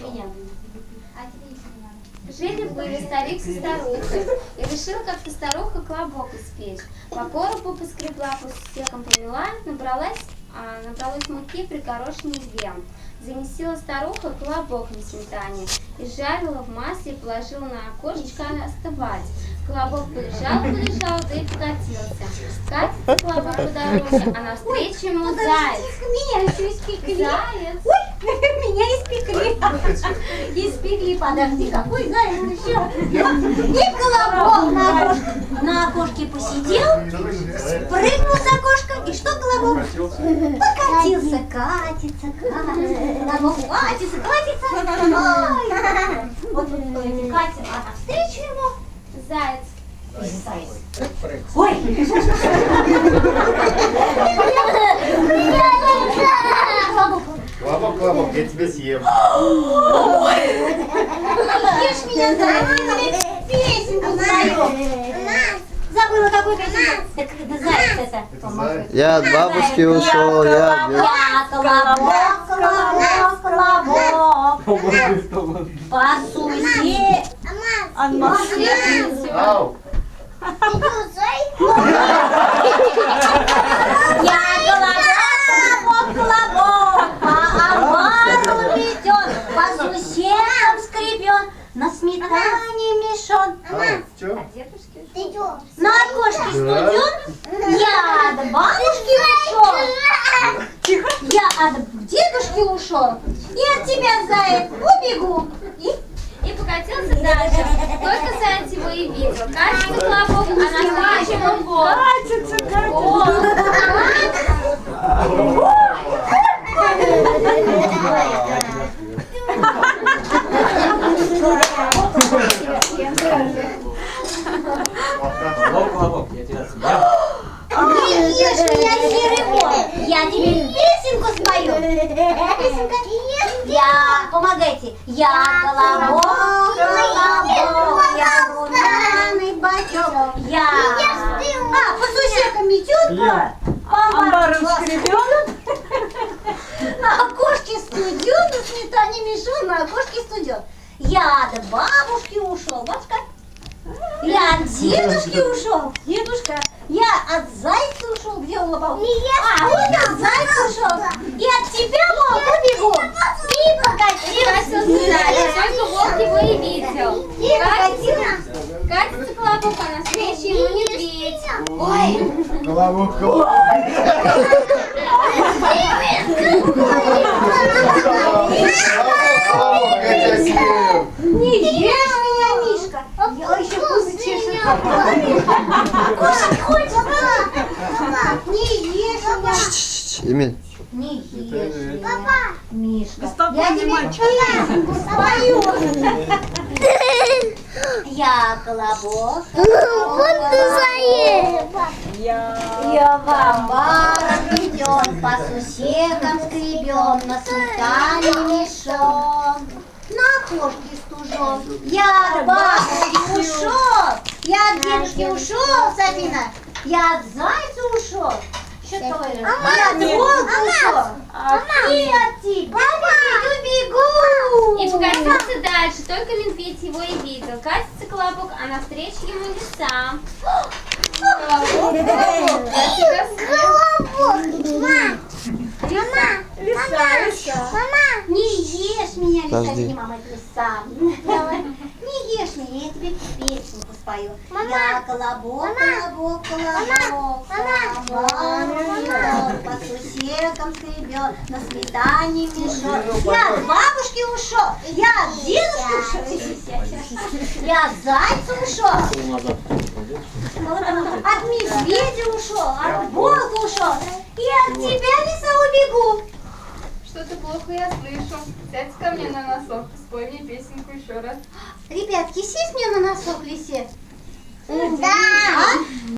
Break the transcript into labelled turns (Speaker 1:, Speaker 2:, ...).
Speaker 1: меня. А. Жили-были старик со старухой, и решила как-то старуха колобок испечь. По коробу поскребла, по сусекам помела, набралась, а, набралась муки при горошине две. Замесила старуха колобок на сметане и жарила в масле и положила на окошечко остывать. Колобок полежал, полежал, да и покатился. Катится колобок по дороге, а навстречу ему заяц. Заяц.
Speaker 2: Меня испекли. Испекли, подожди, какой заяц еще? И колобок на окошке, на окошке посидел, прыгнул с окошка, и что колобок? Покатился, катится, катится, колобок катится, катится. Ой. Вот катится, а навстречу ему
Speaker 1: Заяц.
Speaker 2: заяц. Ой! Колобок,
Speaker 3: колобок, я тебя съем.
Speaker 2: Ешь меня, тебе песенку спою. Забыла, какую песенку. Так это заяц это.
Speaker 4: Я от бабушки ушел, я... от-
Speaker 2: Я колобок, колобок, колобок. Пасуйте.
Speaker 3: Ау!
Speaker 2: Я колобок, колобок, колобок. По амбару веден, по сусекам скребен, на сметане мешон.
Speaker 3: Ау, в чем?
Speaker 2: На окошке студен, я от бабушки ушел. Я от дедушки ушел. И от тебя, заяц, убегу. И
Speaker 1: И покатился дальше. Только заяц его и видел. Катится колобок, а навстречу ему волк. Катится,
Speaker 5: Колобок, колобок, я тебя съем.
Speaker 2: не ешь меня, серый волк. Я тебе песенку спою. Какая песенка? Я, помогайте. Я колобок, колобок, я румяный бачок. Я, а, по сусекам метет, по амбару скребет. На окошке студен, на сметане мешон, на окошке студен. Я от бабушки ушел, бабушка. Я от дедушки ушел, дедушка. Я от зайца ушел, где он лопал? А, вот от зайца ушел. И от тебя, мол, убегу. И покатился.
Speaker 1: Катился заяц, только волк его и видел.
Speaker 2: И
Speaker 1: Катится,
Speaker 2: покатился.
Speaker 1: катится колобок, а навстречу ему медведь.
Speaker 2: Ой,
Speaker 3: Колобок, колобок. Я
Speaker 2: не ешь меня, Мишка. Я еще пузо чешет. Не ешь меня.
Speaker 4: Эмиль,
Speaker 2: Не ешь меня. Мишка, я тебе песенку спою. Я колобок. Вот ты Я в амбар веден, по сусекам скребен, на сметане мешон. На окошке стужен. Я бабушки ушел. Я от дедушки ушел, Сабина. Я от зайца ушел. Что ты говоришь? Я от волка ушел. И от тебя. Убегу.
Speaker 1: И покатился дальше, только медведь его и видел. Катится колобок, а навстречу ему леса. Колобок, колобок, я тебя съем.
Speaker 2: Не ешь меня, лиса, мама, это лиса. Не ешь меня, я тебе песенку спою. Я колобок, колобок, колобок, колобок, по сусекам скребет, на сметане мешок. Я от бабушки ушел, я от дедушки ушел, я от зайца ушел, от медведя ушел, от волка ушел, и от тебя, лиса, убегу.
Speaker 6: Что-то плохо я слышу. Сядь ко мне на носок, спой мне песенку еще раз.
Speaker 2: Ребятки, сесть мне на носок, лисе.
Speaker 6: Да.
Speaker 2: А?